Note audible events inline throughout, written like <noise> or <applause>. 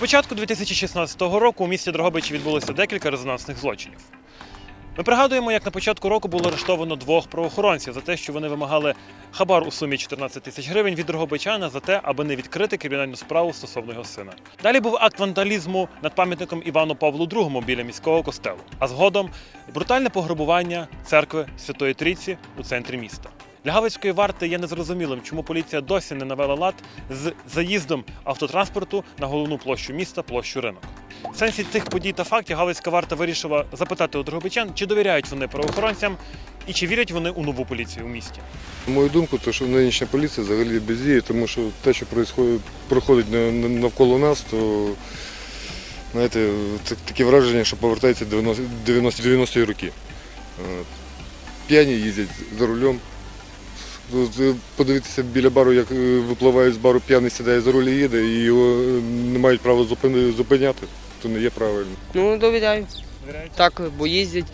початку 2016 року у місті Дрогобичі відбулося декілька резонансних злочинів. Ми пригадуємо, як на початку року було арештовано двох правоохоронців за те, що вони вимагали хабар у сумі 14 тисяч гривень від Дрогобичана за те, аби не відкрити кримінальну справу стосовно його сина. Далі був акт вандалізму над пам'ятником Івану Павлу II біля міського костелу, а згодом брутальне пограбування церкви Святої Трійці у центрі міста. Для Галицької варти є незрозумілим, чому поліція досі не навела лад з заїздом автотранспорту на головну площу міста, площу ринок. В сенсі цих подій та фактів Галицька варта вирішила запитати у дрогобичан, чи довіряють вони правоохоронцям і чи вірять вони у нову поліцію у місті. На мою думку, то що нинішня поліція взагалі бездіє, тому що те, що проходить на- на- навколо нас, то знаєте, це таке враження, що повертається 90 90 90-ті роки. П'яні їздять за рулем. Подивитися біля бару, як е, випливають з бару п'яний сідає за руль і їде, і його е, не мають права зупиняти, то не є правильно. Ну, довіряю. Так, бо їздять,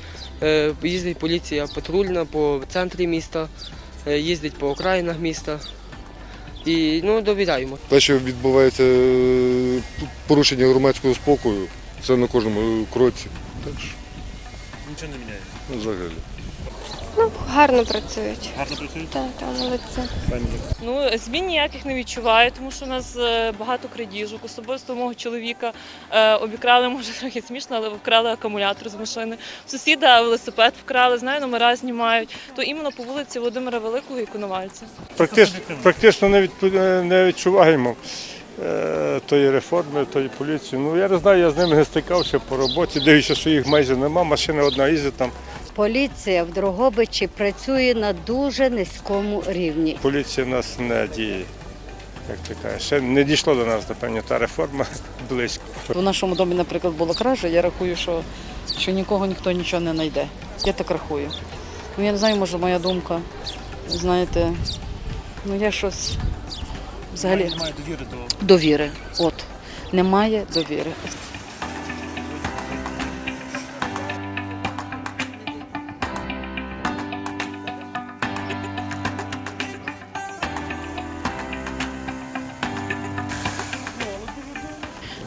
е, їздить поліція патрульна по центрі міста, їздить по окраїнах міста. І ну, довіряємо. Те, що відбувається порушення громадського спокою, це на кожному кроці. Нічого не міняється. ну, взагалі. Ну, гарно працюють. Гарно працюють. Так, так, молодці. Ну, змін ніяких не відчуваю, тому що у нас е, багато крадіжок. Особисто мого чоловіка е, обікрали, може трохи смішно, але вкрали акумулятор з машини. Сусіда велосипед вкрали, знаю, номера знімають. То іменно по вулиці Володимира Великого і Коновальця. Практично, практично не, відпу- не відчуваємо е, тої реформи, тої поліції. Ну я не знаю, я з ними не стикався по роботі. Дивлюся, що їх майже нема. Машина одна їздить там. Поліція в Дрогобичі працює на дуже низькому рівні. Поліція в нас не діє. Як ти кажеш, ще не дійшло до нас, напевно, та реформа <laughs> близько. У нашому домі, наприклад, була кража, я рахую, що, що нікого ніхто нічого не знайде. Я так рахую. Ну, я не знаю, може, моя думка. Знаєте, ну я щось взагалі Немає довіри до довіри. От. Немає довіри.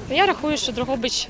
Я рахую, що Дрогобич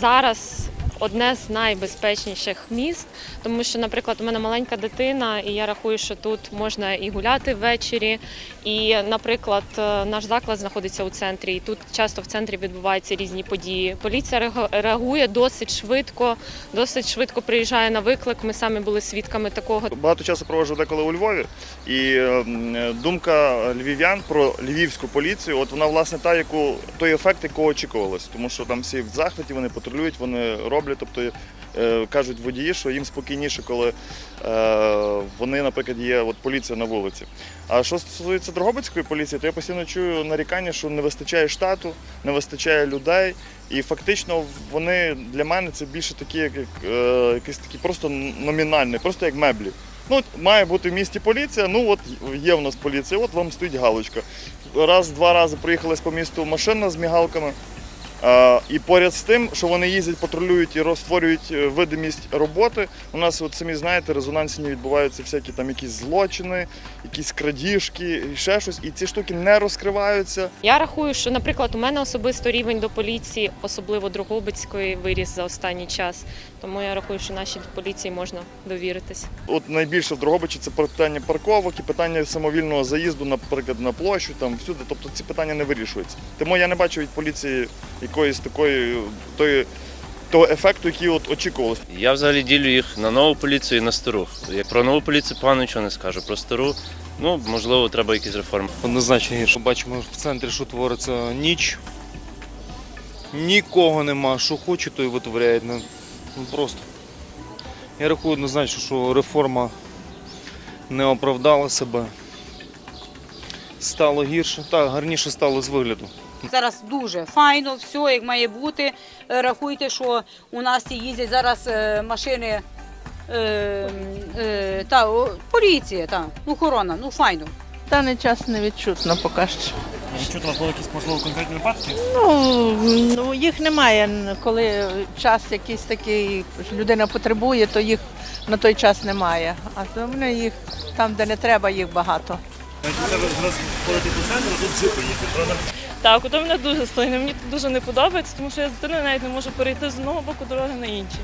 зараз одне з найбезпечніших міст, тому що, наприклад, у мене маленька дитина, і я рахую, що тут можна і гуляти ввечері. І, наприклад, е, наш заклад знаходиться у центрі, і тут часто в центрі відбуваються різні події. Поліція реагує досить швидко, досить швидко приїжджає на виклик. Ми самі були свідками такого. Багато часу проводжу деколи у Львові, і ем, думка львів'ян про львівську поліцію, от вона власне та, яку той ефект, якого очікувалось, тому що там всі в захваті, вони патрулюють, вони роблять. Тобто е, кажуть водії, що їм спокійніше, коли е, вони, наприклад, є от поліція на вулиці. А що стосується Дрогобицької поліції, то я постійно чую нарікання, що не вистачає штату, не вистачає людей. І фактично вони для мене це більше такі, як е, якісь такі просто номінальні, просто як меблі. Ну, має бути в місті поліція, ну от є в нас поліція, от вам стоїть галочка. Раз-два рази приїхалась по місту машина з мігалками. А, і поряд з тим, що вони їздять, патрулюють і розтворюють е, видимість роботи. У нас, от самі знаєте, резонансні відбуваються всякі там якісь злочини, якісь крадіжки, і ще щось. І ці штуки не розкриваються. Я рахую, що, наприклад, у мене особисто рівень до поліції, особливо Дрогобицької, виріс за останній час. Тому я рахую, що нашій поліції можна довіритись. От найбільше в Дрогобичі це питання парковок і питання самовільного заїзду, наприклад, на площу, там всюди. Тобто ці питання не вирішуються. Тому я не бачу від поліції якоїсь такої тої, того ефекту, який от очікувалося. Я взагалі ділю їх на нову поліцію і на стару. Як про нову поліцію погано нічого не скажу. Про стару, ну можливо, треба якісь реформи. Однозначно гірше. Бачимо в центрі, що твориться ніч. Нікого нема, що хоче, то і витворяють. Ну, ну, просто. Я рахую однозначно, що реформа не оправдала себе. Стало гірше. Так, гарніше стало з вигляду. Зараз дуже файно, все як має бути. Е, Рахуйте, що у нас їздять зараз е, машини. Е, е, та, о, поліція, та, ну, охорона, ну файно. Даний час не відчутно поки що. Вас були якісь можливо конкретні випадки? Ну, ну їх немає. Коли час якийсь такий людина потребує, то їх на той час немає. А то мене їх там, де не треба, їх багато. Це зараз ходите по центру, тут джипи правда? Так, ото мене дуже сильно. Мені дуже не подобається, тому що я з дитиною навіть не можу перейти з одного боку дороги на інший.